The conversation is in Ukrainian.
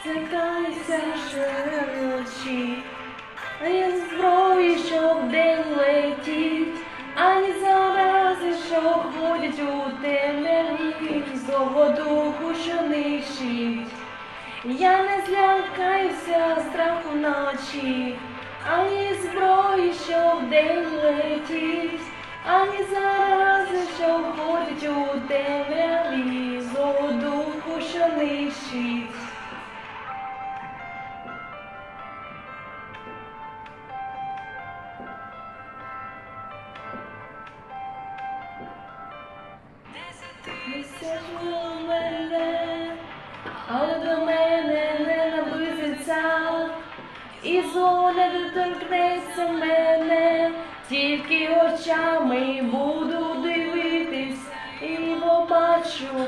стикаюся широчі, а я зброї, що вдень летіть, ані зарази, що ходять у темряві, злого духу, що нищить. Я не злякаюся страху ночі, ані зброї, що вдень летіть, ані зарази, що ходять у темряві, злого духу, що нищить. Місяць мене, але до мене не наблизиться, і зло не доторкнеться мене, тільки очами буду дивитись, і побачу.